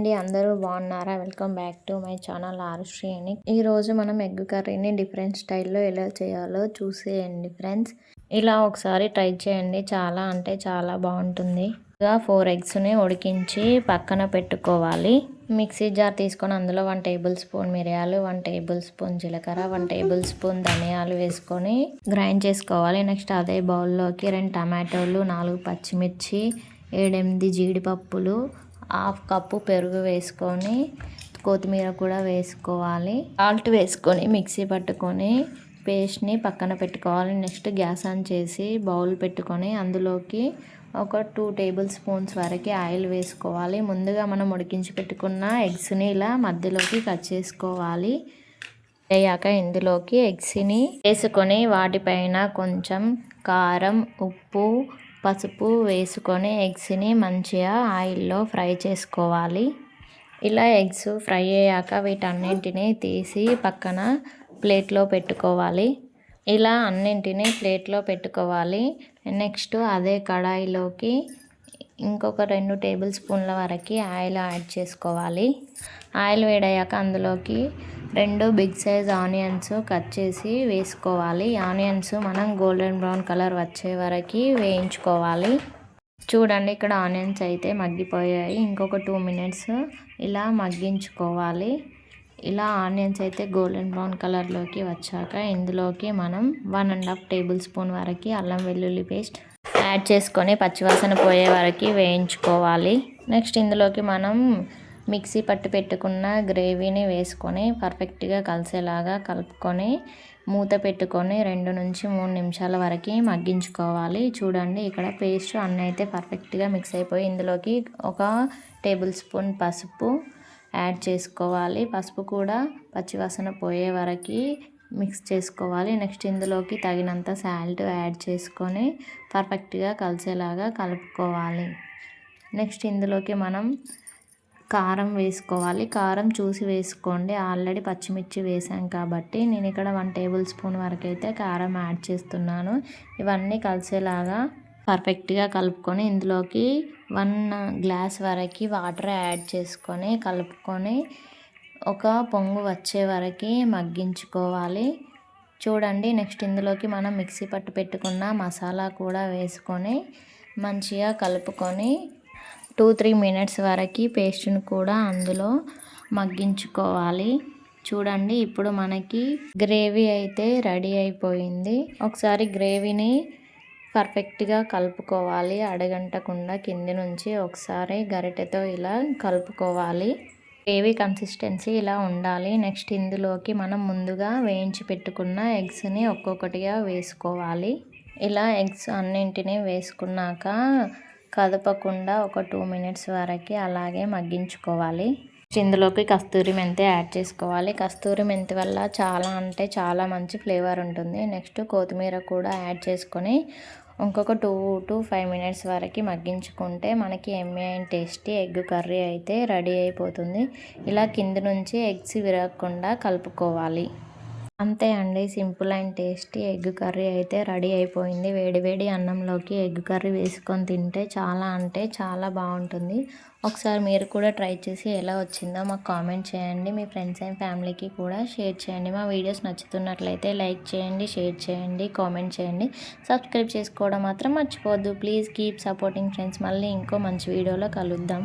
అండి అందరూ బాగున్నారా? Welcome back to my channel ఆరుశ్రేణి ఈ రోజు మనం ఎగ్ కర్రీని డిఫరెంట్ స్టైల్లో ఎలా చేయాలో చూసేయండి ఫ్రెండ్స్. ఇలా ఒకసారి ట్రై చేయండి. చాలా అంటే చాలా బాగుంటుంది. ఇంకా ఫోర్ ఎగ్స్ని ఉడికించి పక్కన పెట్టుకోవాలి. మిక్సీ జార్ తీసుకొని అందులో వన్ టేబుల్ స్పూన్ మిరియాలు వన్ టేబుల్ స్పూన్ జీలకర్ర వన్ టేబుల్ స్పూన్ ధనియాలు వేసుకొని గ్రైండ్ చేసుకోవాలి. నెక్స్ట్ అదే బౌల్లోకి రెండు టమాటోలు నాలుగు పచ్చిమిర్చి ఏడెనిమిది జీడిపప్పులు హాఫ్ కప్పు పెరుగు వేసుకొని కొత్తిమీర కూడా వేసుకోవాలి. సాల్ట్ వేసుకొని మిక్సీ పట్టుకొని పేస్ట్ని పక్కన పెట్టుకోవాలి. నెక్స్ట్ గ్యాస్ ఆన్ చేసి బౌల్ పెట్టుకొని అందులోకి ఒక టూ టేబుల్ స్పూన్స్ వరకు ఆయిల్ వేసుకోవాలి. ముందుగా మనం ఉడికించి పెట్టుకున్న ఎగ్స్ని ఇలా మధ్యలోకి కట్ చేసుకోవాలి. అయ్యాక ఇందులోకి ఎగ్స్ని వేసుకొని వాటిపైన కొంచెం కారం ఉప్పు పసుపు వేసుకొని ఎగ్స్ని మంచిగా ఆయిల్లో ఫ్రై చేసుకోవాలి. ఇలా ఎగ్స్ ఫ్రై అయ్యాక వీటన్నింటినీ తీసి పక్కన ప్లేట్లో పెట్టుకోవాలి. ఇలా అన్నింటినీ ప్లేట్లో పెట్టుకోవాలి. నెక్స్ట్ అదే కడాయిలోకి ఇంకొక రెండు టేబుల్ స్పూన్ల వరకు ఆయిల్ యాడ్ చేసుకోవాలి. ఆయిల్ వేడయ్యాక అందులోకి రెండు బిగ్ సైజ్ ఆనియన్స్ కట్ చేసి వేసుకోవాలి. ఆనియన్స్ మనం గోల్డెన్ బ్రౌన్ కలర్ వచ్చే వరకు వేయించుకోవాలి. చూడండి ఇక్కడ ఆనియన్స్ అయితే మగ్గిపోయాయి. ఇంకొక టూ మినిట్స్ ఇలా మగ్గించుకోవాలి. ఇలా ఆనియన్స్ అయితే గోల్డెన్ బ్రౌన్ కలర్లోకి వచ్చాక ఇందులోకి మనం one and half tablespoon వరకు అల్లం వెల్లుల్లి పేస్ట్ యాడ్ చేసుకొని పచ్చివాసన పోయే వరకు వేయించుకోవాలి. నెక్స్ట్ ఇందులోకి మనం మిక్సీ పట్టు పెట్టుకున్న గ్రేవీని వేసుకొని పర్ఫెక్ట్గా కలిసేలాగా కలుపుకొని మూత పెట్టుకొని రెండు నుంచి మూడు నిమిషాల వరకు మగ్గించుకోవాలి. చూడండి ఇక్కడ పేస్ట్ అన్నీ అయితే పర్ఫెక్ట్గా మిక్స్ అయిపోయి ఇందులోకి ఒక టేబుల్ స్పూన్ పసుపు యాడ్ చేసుకోవాలి. పసుపు కూడా పచ్చివాసన పోయే వరకు మిక్స్ చేసుకోవాలి. నెక్స్ట్ ఇందులోకి తగినంత సాల్ట్ యాడ్ చేసుకొని పర్ఫెక్ట్గా కలిసేలాగా కలుపుకోవాలి. నెక్స్ట్ ఇందులోకి మనం కారం వేసుకోవాలి. కారం చూసి వేసుకోండి. ఆల్రెడీ పచ్చిమిర్చి వేసాం కాబట్టి నేను ఇక్కడ వన్ టేబుల్ స్పూన్ వరకు అయితే కారం యాడ్ చేస్తున్నాను. ఇవన్నీ కలిసేలాగా పర్ఫెక్ట్గా కలుపుకొని ఇందులోకి వన్ గ్లాస్ వరకు వాటర్ యాడ్ చేసుకొని కలుపుకొని ఒక పొంగు వచ్చే వరకు మగ్గించుకోవాలి. చూడండి నెక్స్ట్ ఇందులోకి మనం మిక్సీ పట్టు పెట్టుకున్న మసాలా కూడా వేసుకొని మంచిగా కలుపుకొని టూ త్రీ మినిట్స్ వరకు పేస్ట్ని కూడా అందులో మగ్గించుకోవాలి. చూడండి ఇప్పుడు మనకి గ్రేవీ అయితే రెడీ అయిపోయింది. ఒకసారి గ్రేవీని పర్ఫెక్ట్గా కలుపుకోవాలి. అడగంటకుండా కింది నుంచి ఒకసారి గరిటెతో ఇలా కలుపుకోవాలి. గ్రేవీ కన్సిస్టెన్సీ ఇలా ఉండాలి. నెక్స్ట్ ఇందులోకి మనం ముందుగా వేయించి పెట్టుకున్న ఎగ్స్ని ఒక్కొక్కటిగా వేసుకోవాలి. ఇలా ఎగ్స్ అన్నింటినీ వేసుకున్నాక కదపకుండా ఒక టూ మినిట్స్ వరకు అలాగే మగ్గించుకోవాలి. ఇందులోకి కస్తూరి మెంతి యాడ్ చేసుకోవాలి. కస్తూరి మెంతి వల్ల చాలా అంటే చాలా మంచి ఫ్లేవర్ ఉంటుంది. నెక్స్ట్ కొత్తిమీర కూడా యాడ్ చేసుకొని ఇంకొక టూ టు ఫైవ్ మినిట్స్ వరకు మగ్గించుకుంటే మనకి ఎమ్మె టేస్టీ ఎగ్ కర్రీ అయితే రెడీ అయిపోతుంది. ఇలా కింద నుంచి ఎగ్స్ విరగకుండా కలుపుకోవాలి. అంతే అండి. Simple and tasty egg curry అయితే రెడీ అయిపోయింది. వేడి వేడి అన్నంలోకి ఎగ్ కర్రీ వేసుకొని తింటే చాలా అంటే చాలా బాగుంటుంది. ఒకసారి మీరు కూడా ట్రై చేసి ఎలా వచ్చిందో మాకు కామెంట్ చేయండి. మీ ఫ్రెండ్స్ అండ్ ఫ్యామిలీకి కూడా షేర్ చేయండి. మా వీడియోస్ నచ్చుతున్నట్లయితే లైక్ చేయండి షేర్ చేయండి కామెంట్ చేయండి. సబ్స్క్రైబ్ చేసుకోవడం మాత్రం మర్చిపోవద్దు. Please keep supporting friends. మళ్ళీ ఇంకో మంచి వీడియోలో కలుద్దాం.